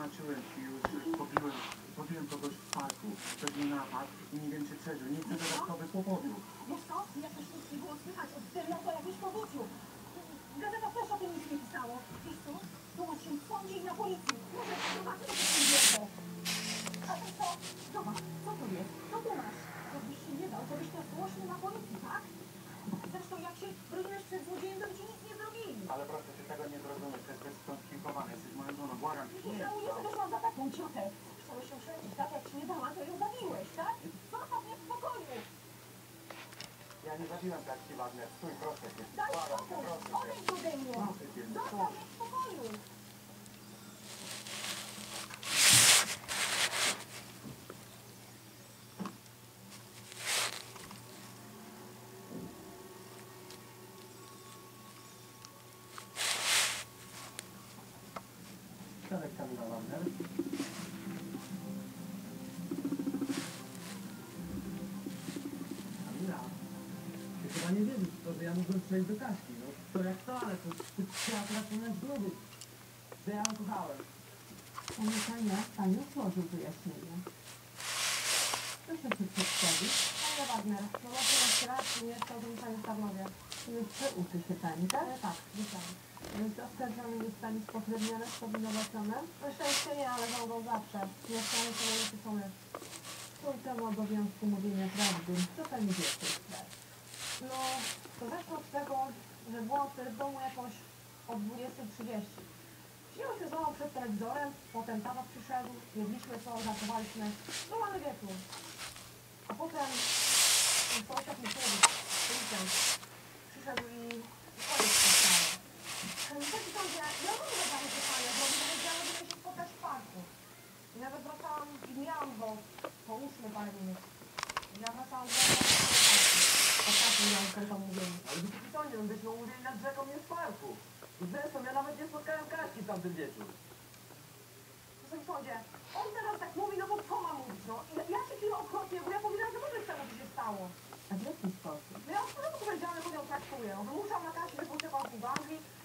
wytłumaczyłem ci już, pobiłem, pobiłem kogoś w parku. Pewnie napad i nie wiem czy przeżył. Nie chcę dodatkowych kłopotów. Wiesz co? Nic nie było słychać od po jakimś powódziu. Gazeta też o tym nic nie pisało. Wiesz co? Zobacz się w sądzie na policji. Może zobaczymy, co się dzieje. A ty co? Zobacz, co tu jest? Co tu masz? Jakbyś się nie dał, to byś to zgłosił na policji, tak? Zresztą jak się broniłeś przed złodziejem, to by ci nic nie zrobili. Ale proszę, ty tego nie zrozumiesz. To jest bezskonfikowane. Jesteś moją żoną. Błagam cię. Nie Nie. żałuję, że ciotę. Chciałeś się oszczędzić, tak? Jak ci nie dała, to ją zabiłeś, tak? Zostaw mnie w spokoju. Ja nie zabiłem taksi Wagner. Stój, proszę cię. Daj spokój. Odejdź ode mnie. Proszę cię. Zostaw mnie w spokoju. Siadek Kamila Wagner. Chyba nie wierzysz w to, że ja mógłbym przejść do Kaśki, no. To jak to, ale to trzeba teraz umieć zgubić. Że ja ją kochałem. Panie Panie, Pani otworzył wyjaśnienie. Proszę się przedstawić. Panie Wagner, no właśnie jeszcze raz nie jest to Pani w Tarnowie. Jeszcze uczy się Pani, tak? E, tak, widziałam. Więc oskarżony jest Pani spokrewniony z powinowaczonym? Na szczęście nie, ale będą zawsze. Mieszkanie to nie są my. Trójka ma obowiązku mówienia prawdy. Co Pani wie w tej sprawie? No, to zeszło od tego, że byłam wtedy w domu jakoś o 20.30. Siedziałam się z mamą przed telewizorem, potem tata przyszedł, jedliśmy co, żartowaliśmy. Normalny wieczór. A potem sąsiad mi powiedział, policjant, przyszedł i koniec się stało. Taki sądzie, ja mam zadanie pytanie, bo żeby się spotkać w parku. I nawet wracałam i miałam, bo połóżmy parę minut. Ja wracałam do Miałka zamówiona. Ale to nie byśmy umówili nad rzeką nie w parku. Zresztą ja nawet nie spotkałem Kaśki tamten wieczór. Wysoki sądzie, on teraz tak mówi, no bo co ma mówić, no? Ja, ja się chwilę okropnie, bo ja powiedziałam, że może chcę, żeby się stało. A w jaki sposób? No ja od początku powiedziałam, że on traktuje. On wymuszał na Kaśkę,